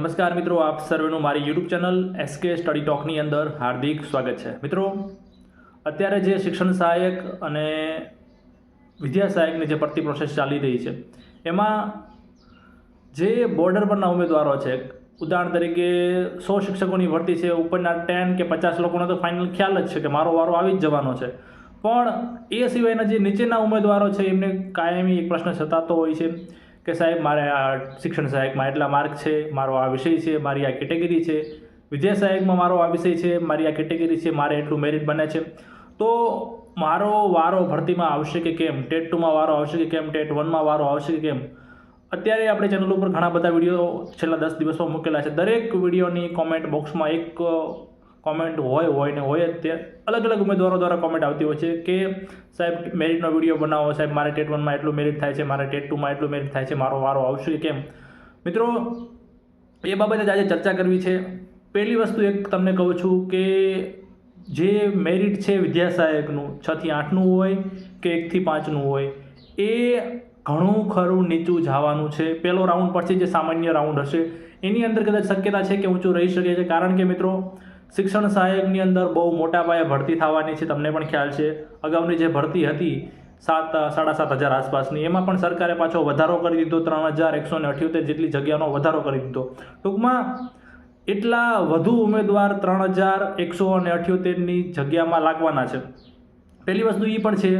નમસ્કાર મિત્રો, આપ સર્વેનું મારી યુટ્યુબ ચેનલ એસકે સ્ટડી ટોકની અંદર હાર્દિક સ્વાગત છે. મિત્રો, અત્યારે જે શિક્ષણ સહાયક અને વિદ્યા સહાયકની જે ભરતી પ્રોસેસ ચાલી રહી છે, એમાં જે બોર્ડર પરના ઉમેદવારો છે, ઉદાહરણ તરીકે સો શિક્ષકોની ભરતી છે, ઉપરના ટેન કે પચાસ લોકોનો તો ફાઇનલ ખ્યાલ જ છે કે મારો વારો આવી જ જવાનો છે. પણ એ સિવાયના જે નીચેના ઉમેદવારો છે, એમને કાયમી એક પ્રશ્ન સતાતો હોય છે. કે સાહેબ, મારે આ શિક્ષણ સહાયકમાં એટલા માર્ક છે, મારો આ વિષય છે, મારી આ કેટેગરી છે. વિદ્યા સહાયકમાં મારો આ વિષય છે, મારી આ કેટેગરી છે, મારે એટલું મેરિટ બને છે. તો મારો વારો ભરતીમાં આવશે કે કેમ? ટેટ ટુમાં વારો આવશે કે કેમ? ટેટ વનમાં વારો આવશે કે કેમ? અત્યારે આપણે ચેનલ ઉપર ઘણા બધા વીડિયો છેલ્લા દસ દિવસમાં મૂકેલા છે. દરેક વિડીયોની કોમેન્ટ બોક્સમાં એક કોમેન્ટ હોય હોય ને હોય જ તે. અલગ અલગ ઉમેદવારો દ્વારા કોમેન્ટ આવતી હોય છે કે, સાહેબ મેરિટનો વીડિયો બનાવો, સાહેબ, મારે ટેટ વનમાં એટલું મેરિટ થાય છે, મારે ટેટ ટુમાં એટલું મેરિટ થાય છે, મારો વારો આવશે કેમ? મિત્રો, એ બાબતે આજે ચર્ચા કરવી છે. પહેલી વસ્તુ એક તમને કહું છું કે, જે મેરિટ છે વિદ્યા સહાયકનું છથી આઠનું હોય કે એકથી પાંચનું હોય, એ ઘણું ખરું નીચું જવાનું છે. પહેલો રાઉન્ડ પછી જે સામાન્ય રાઉન્ડ હશે, એની અંદર કદાચ શક્યતા છે કે ઊંચું રહી શકે છે. કારણ કે મિત્રો શિક્ષણ સહાયકની અંદર બહુ મોટા પાયે ભરતી થવાની છે, તમને પણ ખ્યાલ છે. અગાઉની જે ભરતી હતી, સાત, સાડા સાત હજાર આસપાસની, એમાં પણ સરકારે પાછો વધારો કરી દીધો, ત્રણ હજાર એકસો ને અઠ્યોતેર જેટલી જગ્યાનો વધારો કરી દીધો. ટૂંકમાં, એટલા વધુ ઉમેદવાર ત્રણ હજાર એકસો અને અઠ્યોતેરની જગ્યામાં લાગવાના છે. પહેલી વસ્તુ એ પણ છે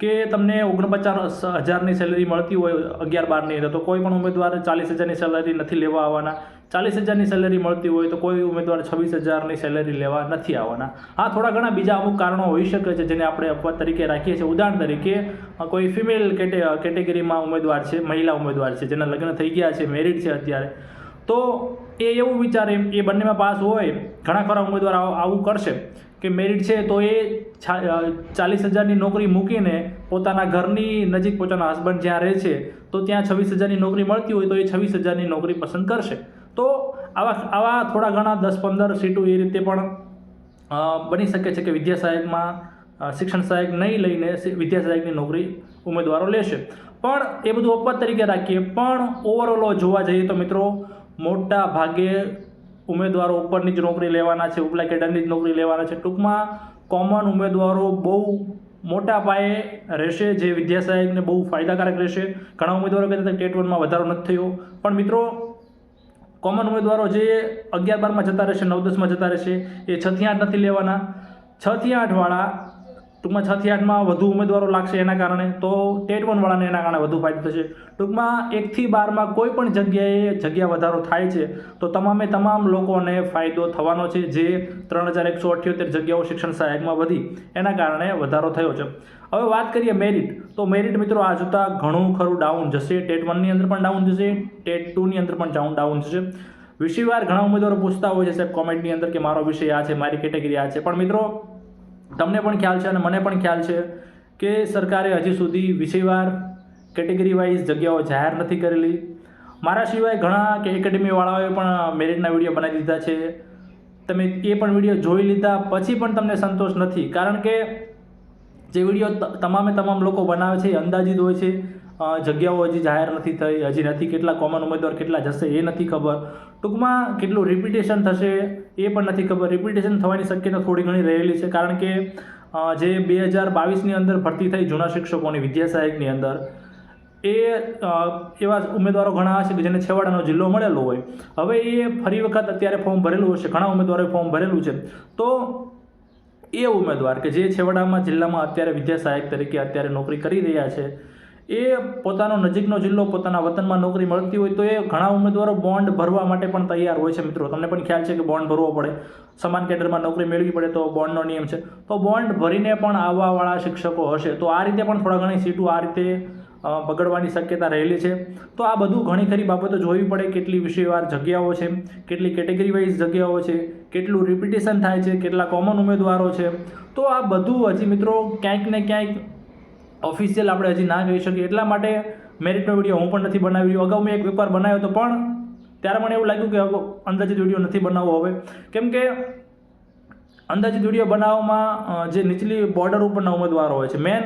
કે તમને ઓગણપચાસ હજારની સેલરી મળતી હોય અગિયાર બારની તો કોઈ પણ ઉમેદવાર ચાલીસ હજારની સેલરી નથી લેવા આવવાના. ચાલીસ હજારની સેલેરી મળતી હોય તો કોઈ ઉમેદવાર છવ્વીસ હજારની સેલેરી લેવા નથી આવવાના. હા, થોડા ઘણા બીજા અમુક કારણો હોઈ શકે છે જેને આપણે અપવાદ તરીકે રાખીએ છીએ. ઉદાહરણ તરીકે કોઈ ફિમેલ કેટે કેટેગરીમાં ઉમેદવાર છે, મહિલા ઉમેદવાર છે, જેના લગ્ન થઈ ગયા છે મેરિડ છે અત્યારે. તો એ એવું વિચારે એ બંનેમાં પાસ હોય, ઘણા ખરા ઉમેદવાર આવું કરશે કે મેરિટ છે તો એ ચાલીસ હજારની નોકરી મૂકીને પોતાના ઘરની નજીક પોતાના હસબન્ડ જ્યાં રહે છે, તો ત્યાં છવ્વીસ હજારની નોકરી મળતી હોય તો એ છવ્વીસ હજારની નોકરી પસંદ કરશે. તો આવા આવા થોડા ઘણા દસ પંદર સીટો એ રીતે પણ બની શકે છે કે વિદ્યા સહાયકમાં શિક્ષણ સહાયક નહીં લઈને વિદ્યા સહાયકની નોકરી ઉમેદવારો લેશે. પણ એ બધું અપવાદ તરીકે રાખીએ. પણ ઓવરઓલ જોવા જઈએ તો મિત્રો, મોટા ભાગે ઉમેદવારો ઉપરની જ નોકરી લેવાના છે, ઉપલા કેડરની જ નોકરી લેવાના છે. ટૂંકમાં કોમન ઉમેદવારો બહુ મોટા પાયે રહેશે, જે વિદ્યા સહાયકને બહુ ફાયદાકારક રહેશે. ઘણા ઉમેદવારો કહેતા હતા ટેટ વનમાં વધારો નથી થયો. પણ મિત્રો કોમન ઉમેદવારો જે અગિયાર બારમાં જતા રહેશે, નવ દસમાં જતા રહેશે, એ છથી આઠ નથી લેવાના. છથી આઠવાળા ટૂંકમાં છથી આઠમાં વધુ ઉમેદવારો લાગશે એના કારણે. તો ટેટ વનવાળાને એના કારણે વધુ ફાયદો થશે. ટૂંકમાં એકથી બારમાં કોઈ પણ જગ્યાએ જગ્યા વધારો થાય છે, તો તમામે તમામ લોકોને ફાયદો થવાનો છે, જે ત્રણ હજાર એકસો અઠ્યોતેર જગ્યાઓ શિક્ષણ સહાયકમાં વધી, એના કારણે વધારો થયો છે. હવે વાત કરીએ મેરિટ. તો મેરિટ મિત્રો આ જોતાં ઘણું ખરું ડાઉન જશે. ટેટ વનની અંદર પણ ડાઉન જશે, ટેટ ટુની અંદર પણ ડાઉન ડાઉન જશે. વિષયવાર ઘણા ઉમેદવારો પૂછતા હોય છે સાહેબ કોમેન્ટની અંદર કે મારો વિષય આ છે, મારી કેટેગરી આ છે. પણ મિત્રો તમને પણ ખ્યાલ છે અને મને પણ ખ્યાલ છે કે સરકારે હજી સુધી વિષયવાર કેટેગરી વાઇઝ જગ્યાઓ જાહેર નથી કરેલી. મારા સિવાય ઘણા કે એકેડેમીવાળાઓએ પણ મેરિટના વીડિયો બનાવી દીધા છે. તમે એ પણ વીડિયો જોઈ લીધા, પછી પણ તમને સંતોષ નથી. કારણ કે જે વીડિયો તમામે તમામ લોકો બનાવે છે, એ અંદાજિત હોય છે. જગ્યાઓ હજી જાહેર નથી થઈ, હજી નથી, કેટલા કોમન ઉમેદવાર કેટલા જશે એ નથી ખબર. ટૂંકમાં કેટલું રિપીટેશન થશે એ પણ નથી ખબર. રિપીટેશન થવાની શક્યતા થોડી ઘણી રહેલી છે, કારણ કે જે બે હજાર બાવીસની અંદર ભરતી થઈ જૂના શિક્ષકોની, વિદ્યા સહાયકની અંદર, એ એવા ઉમેદવારો ઘણા હશે કે જેને છેવાડાનો જિલ્લો મળેલો હોય. હવે એ ફરી વખત અત્યારે ફોર્મ ભરેલું હશે, ઘણા ઉમેદવારોએ ફોર્મ ભરેલું છે. તો એ ઉમેદવાર કે જે છેવાડામાં, જિલ્લામાં અત્યારે વિદ્યા સહાયક તરીકે અત્યારે નોકરી કરી રહ્યા છે એ પોતાનો નજીકનો જિલ્લો પોતાના વતનમાં નોકરી મળતી હોય તો એ ઘણા ઉમેદવારો બોન્ડ ભરવા માટે પણ તૈયાર હોય છે મિત્રો. તમને પણ ખ્યાલ છે કે બોન્ડ ભરવો પડે. સમાન કેડરમાં નોકરી મેળવી પડે તો બોન્ડનો નિયમ છે. તો બોન્ડ ભરીને પણ આવવાવાળા શિક્ષકો હશે. તો આ રીતે પણ થોડા ઘણી સીટો આ રીતે બગડવાની શક્યતા રહેલી છે. તો આ બધું ઘણી ખરી બાબતો જોવી પડે કેટલી વિષયવાર જગ્યાઓ છે, કેટલી કેટેગરી વાઇઝ જગ્યાઓ છે, કેટલું રિપિટેશન થાય છે, કેટલા કોમન ઉમેદવારો છે. તો આ બધું હજી મિત્રો ક્યાંક ને ક્યાંક ઓફિશિયલ આપણે હજી ના કહી શકીએ. એટલા માટે મેરિટનો વીડિયો હું પણ નથી બનાવી રહ્યો અગાઉ મેં એક વેપાર બનાવ્યો હતો, પણ ત્યારે મને એવું લાગ્યું કે અંદાજિત વીડિયો નથી બનાવવો હવે. કેમ કે અંદાજિત વીડિયો બનાવવામાં જે નીચલી બોર્ડર ઉપરના ઉમેદવારો હોય છે. મેન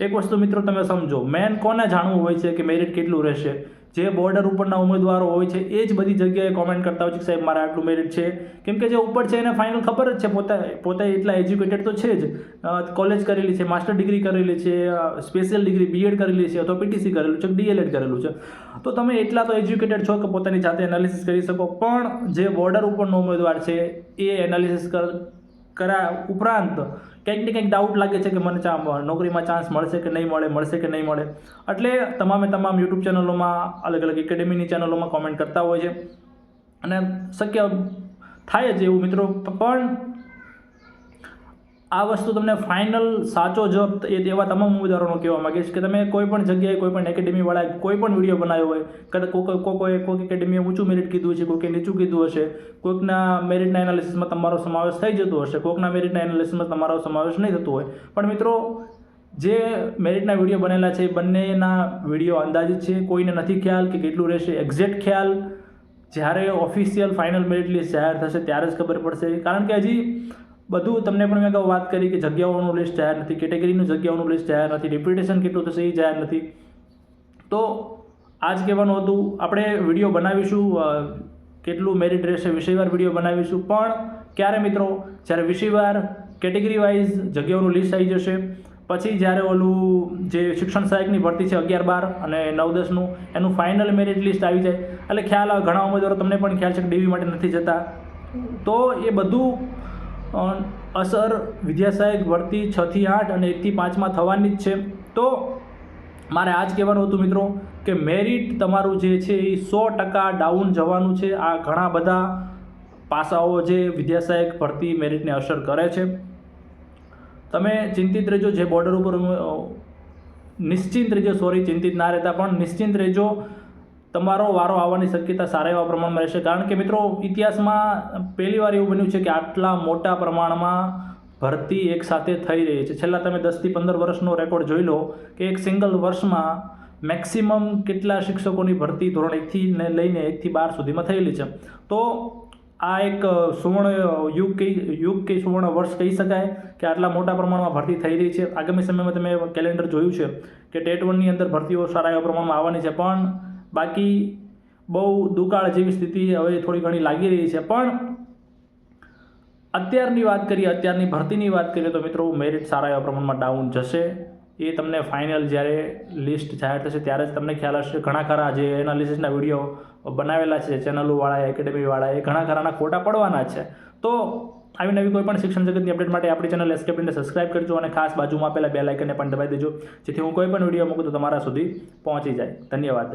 એક વસ્તુ મિત્રો તમે સમજો. મેન કોને જાણવું હોય છે કે મેરિટ કેટલું રહેશે? જે બોર્ડર ઉપરના ઉમેદવારો હોય છે, એ જ બધી જગ્યાએ કોમેન્ટ કરતા હોય છે સાહેબ, મારા આટલું મેરિટ છે. કેમ કે જે ઉપર છે, એને ફાઇનલ ખબર જ છે પોતે પોતે એટલા એજ્યુકેટેડ તો છે જ. કોલેજ કરેલી છે માસ્ટર ડિગ્રી કરેલી છે સ્પેશિયલ ડિગ્રી બીએડ કરેલી છે, અથવા પીટીસી કરેલું છે ડીએલએડ કરેલું છે. તો તમે એટલા તો એજ્યુકેટેડ છો કે પોતાની જાતે એનાલિસિસ કરી શકો, પણ જે બોર્ડર ઉપરનો ઉમેદવાર છે, એ એનાલિસિસ કર કરા ઉપરાંત કંઈક ને કંઈક ડાઉટ લાગે છે કે મને ચા નોકરીમાં ચાન્સ મળશે કે નહીં મળે, મળશે કે નહીં મળે. એટલે તમામે તમામ યુટ્યુબ ચેનલોમાં અલગ અલગ એકેડેમીની ચેનલોમાં કોમેન્ટ કરતા હોય છે. અને શક્ય થાય જ એવું મિત્રો, પણ આ વસ્તુ તમને ફાઇનલ સાચો જવાબ એ એવા તમામ ઉમેદવારોનો કહેવા માગીશ કે તમે કોઈ પણ જગ્યાએ, કોઈ પણ એકેડેમીવાળાએ કોઈ પણ વીડિયો બનાવ્યો હોય કદાચ કોઈ કોઈ કોઈક એકેડેમીએ ઊંચું મેરિટ કીધું છે કોઈકે નીચું કીધું હશે, કોઈકના મેરિટના એનાલિસિસમાં તમારો સમાવેશ થઈ જતો હશે, કોઈકના મેરિટના એનાલિસિસમાં તમારો સમાવેશ નહીં થતો હોય. પણ મિત્રો, જે મેરિટના વીડિયો બનેલા છે એ બંનેના વીડિયો અંદાજિત છે. કોઈને નથી ખ્યાલ કે કેટલું રહેશે એક્ઝેક્ટ ખ્યાલ. જ્યારે ઓફિશિયલ ફાઇનલ મેરિટ લિસ્ટ જાહેર થશે ત્યારે જ ખબર પડશે. કારણ કે હજી બધું તમને પણ મેં અગાઉ વાત કરી કે જગ્યાઓનું લિસ્ટ જાહેર નથી કેટેગરીનું જગ્યાઓનું લિસ્ટ જાહેર નથી રિપ્યુટેશન કેટલું થશે એ જાહેર નથી. તો આ જ કહેવાનું હતું, આપણે વીડિયો બનાવીશું કેટલું મેરિટ રહેશે, વિષયવાર વીડિયો બનાવીશું, પણ ક્યારે મિત્રો? જ્યારે વિષયવાર કેટેગરી વાઇઝ જગ્યાઓનું લિસ્ટ આવી જશે, પછી જ્યારે ઓલું જે શિક્ષણ સહાયકની ભરતી છે અગિયાર બાર અને નવ દસનું એનું ફાઇનલ મેરિટ લિસ્ટ આવી જાય. એટલે ખ્યાલ ઘણા ઉમેદવારો તમને પણ ખ્યાલ છે કે ડીવી માટે નથી જતા. તો એ બધું અસર વિદ્યા સહાયક ભરતી છથી આઠ અને એકથી પાંચમાં થવાની જ છે. તો મારે આ જ કહેવાનું હતું મિત્રો કે મેરિટ તમારું જે છે એ સો ટકા ડાઉન જવાનું છે. આ ઘણા બધા પાસાઓ જે વિદ્યાસહાયક ભરતી મેરિટને અસર કરે છે. તમે ચિંતિત રહેજો, જે બોર્ડર ઉપર નિશ્ચિંત રહેજો સોરી ચિંતિત ના રહેતા પણ નિશ્ચિંત રહેજો. તમારો વારો આવવાની શક્યતા સારા એવા પ્રમાણમાં રહેશે. કારણ કે મિત્રો, ઇતિહાસમાં પહેલી વાર એવું બન્યું છે કે આટલા મોટા પ્રમાણમાં ભરતી એકસાથે થઈ રહી છે. છેલ્લા તમે દસથી પંદર વર્ષનો રેકોર્ડ જોઈ લો કે એક સિંગલ વર્ષમાં મેક્સિમમ કેટલા શિક્ષકોની ભરતી ધોરણ એકથી ને લઈને એકથી બાર સુધીમાં થયેલી છે. તો આ એક સુવર્ણ યુગ કહી યુગ કે સુવર્ણ વર્ષ કહી શકાય કે આટલા મોટા પ્રમાણમાં ભરતી થઈ રહી છે. આગામી સમયમાં તમે કેલેન્ડર જોયું છે કે ટેટ વનની અંદર ભરતીઓ સારા એવા પ્રમાણમાં આવવાની છે. પણ બાકી બહુ દુકાળ જેવી સ્થિતિ હવે થોડી ઘણી લાગી રહી છે. પણ અત્યારની વાત કરીએ, અત્યારની ભરતીની વાત કરીએ તો મિત્રો મેરિટ સારા એવા પ્રમાણમાં ડાઉન જશે. એ તમને ફાઇનલ જ્યારે લિસ્ટ જાહેર થશે ત્યારે જ તમને ખ્યાલ હશે. ઘણા ખરા જે એનાલિસિસના વીડિયો બનાવેલા છે ચેનલોવાળા એકેડેમીવાળા એ ઘણા ખરાના ખોટા પડવાના છે. તો આવી નવી કોઈ પણ શિક્ષણ જગતની અપડેટ માટે આપણી ચેનલ એસ્કેપને સબસ્ક્રાઇબ કરજો અને ખાસ બાજુમાં આપેલા બે લાઇકનને પણ દબાવી દેજો, જેથી હું કોઈ પણ વીડિયો મૂકું તો તમારા સુધી પહોંચી જાય. ધન્યવાદ.